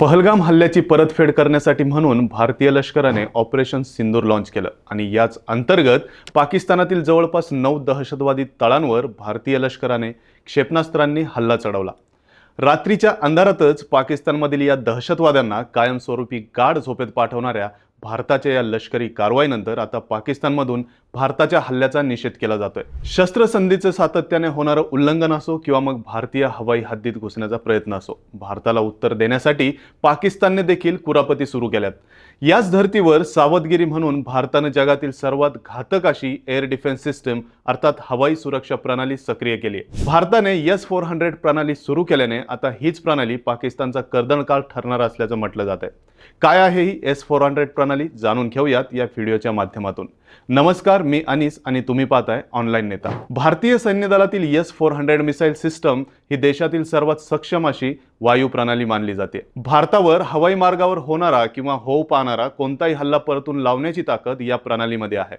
पहलगाम हल्ल्याची परतफेड करण्यासाठी म्हणून भारतीय लष्कराने ऑपरेशन सिंदूर लॉन्च केलं. आणि याच अंतर्गत पाकिस्तानातील जवळपास नऊ दहशतवादी तळांवर भारतीय लष्कराने क्षेपणास्त्रांनी हल्ला चढवला. रात्रीच्या अंधारातच पाकिस्तानमधील या दहशतवाद्यांना कायमस्वरूपी गाढ झोपेत पाठवणाऱ्या भारताच्या या लष्करी कारवाईनंतर आता पाकिस्तानमधून भारताच्या हल्ल्याचा निषेध केला जातोय. शस्त्रसंधीचं सातत्याने होणारं उल्लंघन असो किंवा मग भारतीय हवाई हद्दीत घुसण्याचा प्रयत्न असो भारताला उत्तर देण्यासाठी पाकिस्तानने देखील कुरापती सुरू केल्यात. याच धर्तीवर सावधगिरी म्हणून भारतानं जगातील सर्वात घातक अशी एअर डिफेन्स सिस्टम अर्थात हवाई सुरक्षा प्रणाली सक्रिय केली आहे. भारताने यस फोर हंड्रेड प्रणाली सुरू केल्याने आता हीच प्रणाली पाकिस्तानचा कर्दणकाळ ठरणार असल्याचं म्हटलं जात आहे काय आहे ही एस फोर हंड्रेड प्रणाली जाणून घेऊयात या व्हिडिओच्या माध्यमातून. नमस्कार मी अनिस आणि तुम्ही पाहताय ऑनलाईन नेता. भारतीय सैन्य दलातील S four hundred missile system ही देशातील सर्वात सक्षम अशी वायू प्रणाली मानली जाते. भारतावर हवाई मार्गावर होणारा किंवा होऊ पाहणारा कोणताही हल्ला परतून लावण्याची ताकद या प्रणालीमध्ये आहे.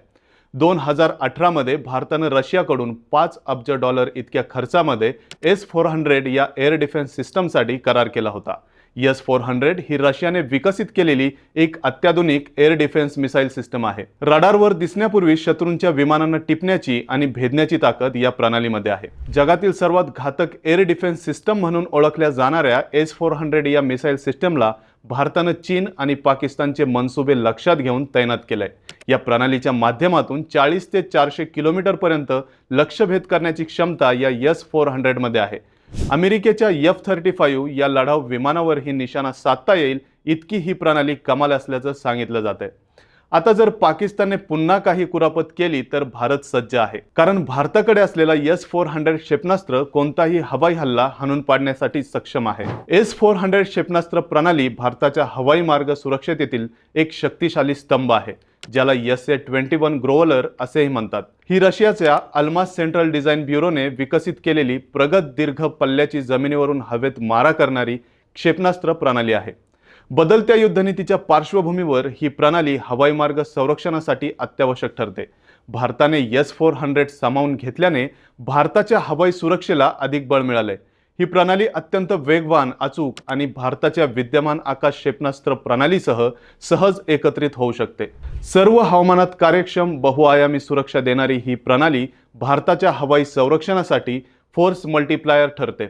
दोन हजार अठरामध्ये भारतानं रशियाकडून पाच अब्ज डॉलर इतक्या खर्चामध्ये एस फोर हंड्रेड या एअर डिफेन्स सिस्टमसाठी करार केला होता. यस फोर हंड्रेड ही रशियाने विकसित केलेली एक अत्याधुनिक एअर डिफेन्स मिसाईल सिस्टम आहे. रडारवर दिसण्यापूर्वी शत्रूंच्या विमानांना टिपण्याची आणि भेदण्याची ताकद या प्रणालीमध्ये आहे. जगातील सर्वात घातक एअर डिफेन्स सिस्टम म्हणून ओळखल्या जाणाऱ्या एस फोर हंड्रेड या मिसाईल सिस्टमला भारतानं चीन आणि पाकिस्तानचे मनसुबे लक्षात घेऊन तैनात केलंय. या प्रणालीच्या माध्यमातून चाळीस ते चारशे किलोमीटरपर्यंत लक्ष्यभेद करण्याची क्षमता या यस फोर हंड्रेडमध्ये आहे. अमेरिकेच्या एफ थर्टी फाईव्ह या लढाऊ विमानावर ही निशाणा साधता येईल इतकी ही प्रणाली कमाल असल्याचं सांगितलं जात आहे आता जर पाकिस्तानने पुन्हा काही कुरापत केली तर भारत सज्ज आहे. कारण भारताकडे असलेला एस फोर हंड्रेड क्षेपणास्त्र कोणताही हवाई हल्ला हाणून पाडण्यासाठी सक्षम आहे. एस फोर हंड्रेड क्षेपणास्त्र प्रणाली भारताच्या हवाई मार्ग सुरक्षतेतील एक शक्तिशाली स्तंभ आहे. ज्याला S A twenty one Growler असेही म्हणतात. ही रशियाच्या अल्मास सेंट्रल डिझाईन ब्युरोने विकसित केलेली प्रगत दीर्घ पल्ल्याची जमिनीवरून हवेत मारा करणारी क्षेपणास्त्र प्रणाली आहे. बदलत्या युद्धनीतीच्या पार्श्वभूमीवर ही प्रणाली हवाई मार्ग संरक्षणासाठी अत्यावश्यक ठरते. भारताने एस फोर हंड्रेड सामावून घेतल्याने भारताच्या हवाई सुरक्षेला अधिक बळ मिळाले ही प्रणाली अत्यंत वेगवान अचूक आणि भारताच्या विद्यमान आकाश क्षेपणास्त्र प्रणालीसह सहज एकत्रित होऊ शकते. सर्व हवामानात कार्यक्षम बहुआयामी सुरक्षा देणारी ही प्रणाली भारताच्या हवाई संरक्षणासाठी फोर्स मल्टीप्लायर ठरते.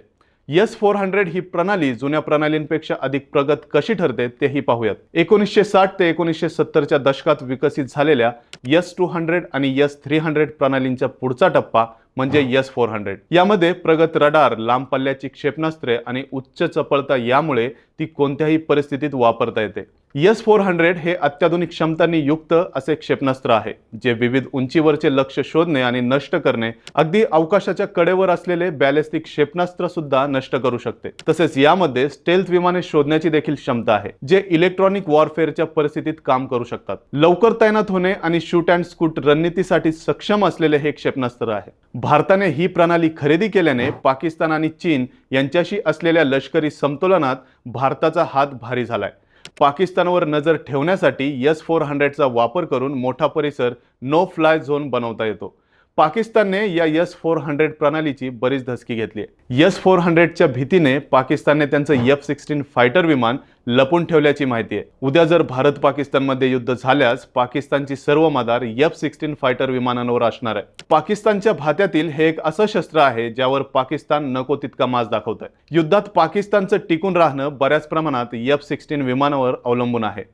यस फोर हंड्रेड ही प्रणाली जुन्या प्रणालींपेक्षा अधिक प्रगत कशी ठरते तेही पाहूयात. एकोणीसशे साठ ते एकोणीसशे सत्तरच्या दशकात विकसित झालेल्या यस टू हंड्रेड आणि यस थ्री हंड्रेड प्रणालींचा पुढचा टप्पा म्हणजे एस फोर हंड्रेड. यामध्ये प्रगत रडार लांब पल्ल्याची क्षेपणास्त्रे आणि उच्च चपळता यामुळे ती कोणत्याही परिस्थितीत वापरता येते. एस फोर हंड्रेड हे अत्याधुनिक क्षमतांनी युक्त असे क्षेपणास्त्र आहे जे विविध उंचीवरचे लक्ष शोधणे आणि नष्ट करणे अगदी अवकाशाच्या कडेवर असलेले बॅलिस्टिक क्षेपणास्त्र सुद्धा नष्ट करू शकते. तसेच यामध्ये स्टेल्थ विमाने शोधण्याची देखील क्षमता आहे जे इलेक्ट्रॉनिक वॉरफेअरच्या परिस्थितीत काम करू शकतात. लवकर तैनात होणे आणि शूट अँड स्कूट रणनीतीसाठी सक्षम असलेले हे क्षेपणास्त्र आहे. भारताने ही प्रणाली खरेदी केल्याने पाकिस्तान आणि चीन यांच्याशी असलेल्या लष्करी समतोलनात भारताचा हात भारी झालाय. पाकिस्तानवर नजर ठेवण्यासाठी एस फोर हंड्रेडचा वापर करून मोठा परिसर नो फ्लाय झोन बनवता येतो. पाकिस्तानने या यस फोर हंड्रेड प्रणालीची बरीच धसकी घेतली आहे. यस फोर हंड्रेडच्या भीतीने पाकिस्तानने त्यांचं एफ सिक्स्टीन फायटर विमान लपून ठेवल्याची माहिती आहे. उद्या जर भारत पाकिस्तानमध्ये युद्ध झाल्यास पाकिस्तानची सर्व मदार एफ सिक्स्टीन फायटर विमानांवर असणार आहे. पाकिस्तानच्या भात्यातील हे एक असं शस्त्र आहे ज्यावर पाकिस्तान नको तितका माज दाखवत आहे युद्धात पाकिस्तानचं टिकून राहणं बऱ्याच प्रमाणात एफ सिक्स्टीन विमानावर अवलंबून आहे.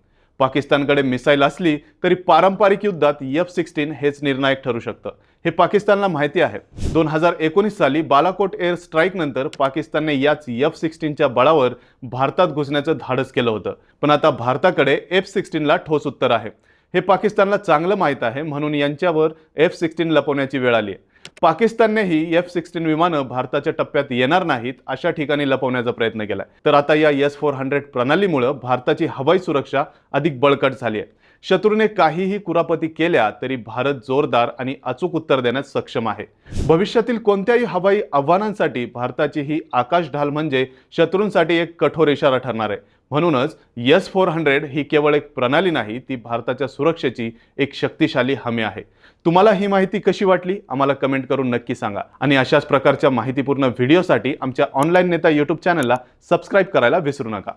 पाकिस्तानकडे मिसाईल असली तरी पारंपरिक युद्धात एफ सिक्स्टीन हेच निर्णायक ठरू शकतं. हे पाकिस्तानला माहिती आहे. दोन हजार एकोणीस साली बालाकोट एअर स्ट्राईक नंतर पाकिस्तानने याच एफ सिक्स्टीनच्या बळावर भारतात घुसण्याचं धाडस केलं होतं. पण आता भारताकडे एफ सिक्स्टीनला ठोस उत्तर आहे. हे पाकिस्तानला चांगलं माहीत आहे म्हणून यांच्यावर एफ सिक्स्टीन लपवण्याची वेळ आली आहे. पाकिस्ताननेही एफ सिक्स्टीन विमानं भारताच्या टप्प्यात येणार नाहीत अशा ठिकाणी लपवण्याचा प्रयत्न केला तर आता या एस फोर हंड्रेड प्रणालीमुळं भारताची हवाई सुरक्षा अधिक बळकट झाली आहे. शत्रूने काहीही कुरापती केल्या तरी भारत जोरदार आणि अचूक उत्तर देण्यास सक्षम आहे. भविष्यातील कोणत्याही हवाई आव्हानांसाठी भारताची ही आकाश ढाल म्हणजे शत्रूंसाठी एक कठोर इशारा ठरणार आहे. म्हणूनच यस फोर हंड्रेड ही केवळ एक प्रणाली नाही ती भारताच्या सुरक्षेची एक शक्तिशाली हमी आहे. तुम्हाला ही माहिती कशी वाटली? आम्हाला कमेंट करून नक्की सांगा. आणि अशाच प्रकारच्या माहितीपूर्ण व्हिडिओसाठी आमच्या ऑनलाईन नेता यूट्यूब चॅनलला सबस्क्राईब करायला विसरू नका.